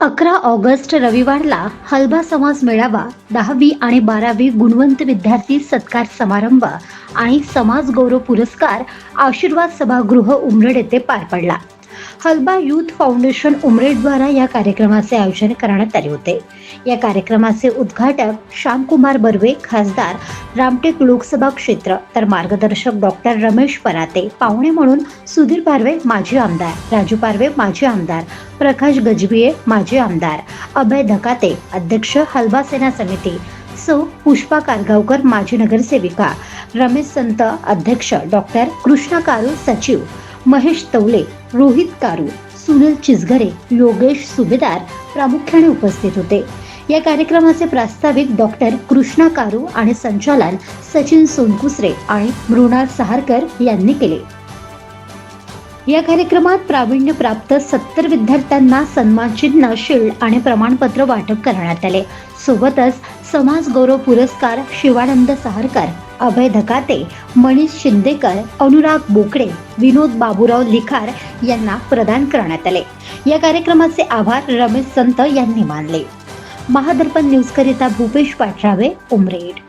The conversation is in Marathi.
अकरा ऑगस्ट रविवारला हलबा समाज मेळावा दहावी आणि बारावी गुणवंत विद्यार्थी सत्कार समारंभ आणि समाज गौरव पुरस्कार आशीर्वाद सभागृह उमरड येथे पार पडला. हलबा युथ फाउंडेशन उमरेडद्वारा या कार्यक्रमाचे आयोजन करण्यात आले होते. या कार्यक्रमाचे उद्घाटक श्यामकुमार बर्वे खासदार रामटेक लोकसभा क्षेत्र तर मार्गदर्शक डॉक्टर रमेश पराते पाहुणे म्हणून सुधीर पारवे माजी आमदार राजू पारवे माजी आमदार प्रकाश गजबिये माजी आमदार अभय धकाते अध्यक्ष हलबा सेना समिती सौ पुष्पा कारगावकर माजी नगरसेविका रमेश संत अध्यक्ष डॉक्टर कृष्णा कारू सचिव महेश तवले रोहित कारू सुनील चिसघरे योगेश सुभेदार प्रामुख्याने उपस्थित होते. या कार्यक्रमाचे प्रास्ताविक डॉक्टर कृष्णा कारू आणि संचालन सचिन सोनकुसरे आणि मृणाल सहारकर यांनी केले. या कार्यक्रमात प्रावीण्य प्राप्त सत्तर विद्यार्थ्यांना सन्मानचिन्ह शिल्ड आणि प्रमाणपत्र वाटप करण्यात आले. सोबतच समाज गौरव पुरस्कार शिवानंद सहारकर अभय धकाते मनीष शिंदेकर अनुराग बोकडे विनोद बाबूराव लिखार यांना प्रदान करण्यात आले. या कार्यक्रमाचे आभार रमेश संत यांनी मानले. महादर्पण न्यूजकरिता भूपेश पाठरावे उमरेड.